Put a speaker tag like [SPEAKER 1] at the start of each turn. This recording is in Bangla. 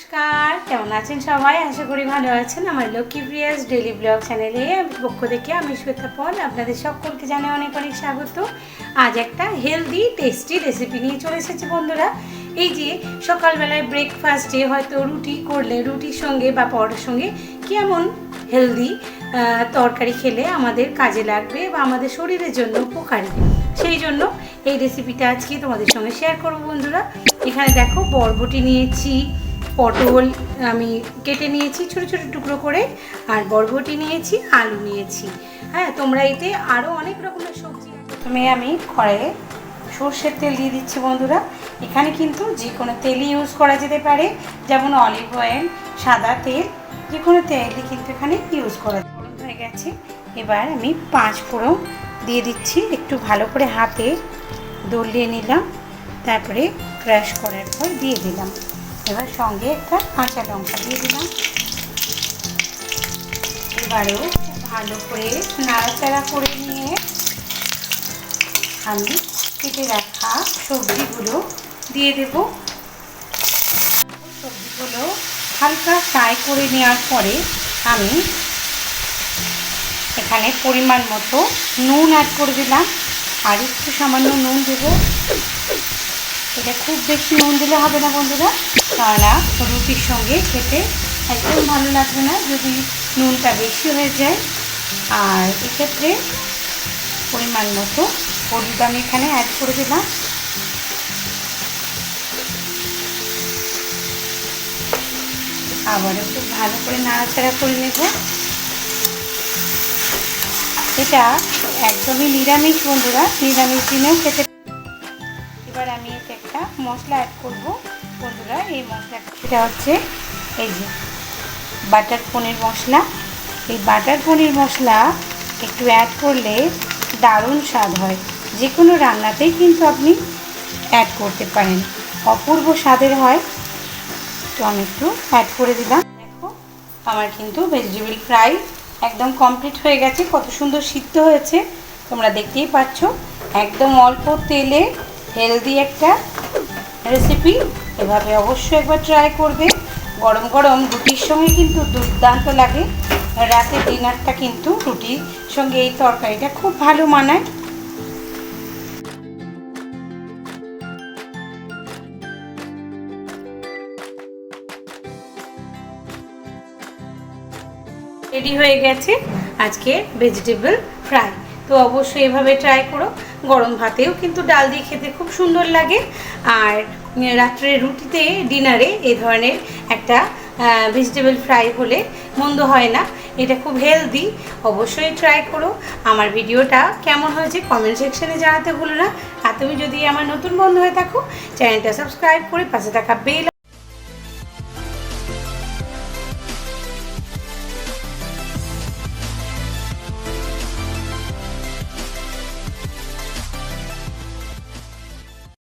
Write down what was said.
[SPEAKER 1] নমস্কার, কেমন আছেন সবাই? আশা করি ভালো আছেন। আমার লক্ষ্মী প্রিয়াস ডেলি ব্লগ চ্যানেলে পক্ষ থেকে আমি শ্বেতা পল আপনাদের সকলকে জানাই অনেক অনেক স্বাগত। আজ একটা হেলদি টেস্টি রেসিপি নিয়ে চলে এসেছি বন্ধুরা। এই যে সকালবেলায় ব্রেকফাস্টে হয়তো রুটি করলে, রুটির সঙ্গে বা পরোটার সঙ্গে কেমন হেলদি তরকারি খেলে আমাদের কাজে লাগবে বা আমাদের শরীরের জন্য উপকারী। সেই জন্য এই রেসিপিটা আজকে তোমাদের সঙ্গে শেয়ার করব বন্ধুরা। এখানে দেখো বরবটি নিয়েছি পটল আমি কেটে নিয়েছি, ছোট ছোট টুকরো করে, আর বরবটি নিয়েছি, আলু নিয়েছি। হ্যাঁ তোমরা এতে আরও অনেক রকমের সবজি প্রথমে আমি কড়াইয়ে সর্ষের তেল দিয়ে দিচ্ছি বন্ধুরা। এখানে কিন্তু যে কোনো তেলই ইউজ করা যেতে পারে, যেমন অলিভ অয়েল সাদা তেল, যে কোনো তেলই কিন্তু এখানে ইউজ করা হয়ে গেছে। এবার আমি পাঁচ ফোড়ন দিয়ে দিচ্ছি, একটু ভালো করে হাতে দলিয়ে নিলাম। তারপরে ক্র্যাশ করার পর দিয়ে দিলাম। এবার সঙ্গে একটা কাঁচা লঙ্কা দিয়ে দিলাম। এবারেও ভালো করে নাড়াচাড়া করে নিয়ে আমি কেটে রাখা সবজিগুলো দিয়ে দেব। সবজিগুলো হালকা ফ্রাই করে নেওয়ার পরে আমি এখানে পরিমাণ মতো নুন অ্যাড করে দিলাম। আর একটু সামান্য নুন দেবো। এটা খুব বেশি নুন দিলে হবে না বন্ধুরা কেননা রুটির সঙ্গে খেতে একদম ভালো লাগবে না যদি নুনটা বেশি হয়ে যায়। আর এক্ষেত্রে পরিমাণ মতো হলুদ আমি এখানে অ্যাড করে দিলাম। আবারও খুব ভালো করে নাড়াচাড়া করে নেব। এটা একদমই নিরামিষ বন্ধুরা, নিরামিষ দিনেও খেতে এবার আমি এতে একটা মশলা অ্যাড করব। বন্ধুরা, এই মশলাটা সেটা হচ্ছে এই যে বাটার পনির মশলা। এই বাটার পনির মশলা একটু অ্যাড করলে দারুণ স্বাদ হয়। যে কোনো রান্নাতেই কিন্তু আপনি অ্যাড করতে পারেন। অপূর্ব স্বাদের হয়। তো আমি একটু অ্যাড করে দিলাম। দেখো, আমার কিন্তু ভেজিটেবল ফ্রাই একদম কমপ্লিট হয়ে গেছে। কত সুন্দর সিদ্ধ হয়েছে। তোমরা দেখতেই পাচ্ছ। একদম অল্প তেলে হেলদি একটা রেসিপি এভাবে অবশ্যই একবার ট্রাই করবে। গরম গরম রুটির সঙ্গে কিন্তু দুর্দান্ত লাগে। রাতের ডিনারটা কিন্তু রুটির সঙ্গে এই তরকারিটা খুব ভালো মানায়। রেডি হয়ে গেছে আজকে ভেজিটেবল ফ্রাই তো অবশ্যই এভাবে ট্রাই করো। গরম ভাতেও কিন্তু ডাল দিয়ে খেতে খুব সুন্দর লাগে। আর রাত্রে রুটিতে ডিনারে এ ধরনের একটা ভেজিটেবল ফ্রাই হলে মন্দ হয় না। এটা খুব হেলদি অবশ্যই ট্রাই করো। আমার ভিডিওটা কেমন হয়েছে কমেন্ট সেকশানে জানাতে ভুলো না। আর তুমি যদি আমার নতুন বন্ধু হয়ে থাকো চ্যানেলটা সাবস্ক্রাইব করে পাশে থাকা বেল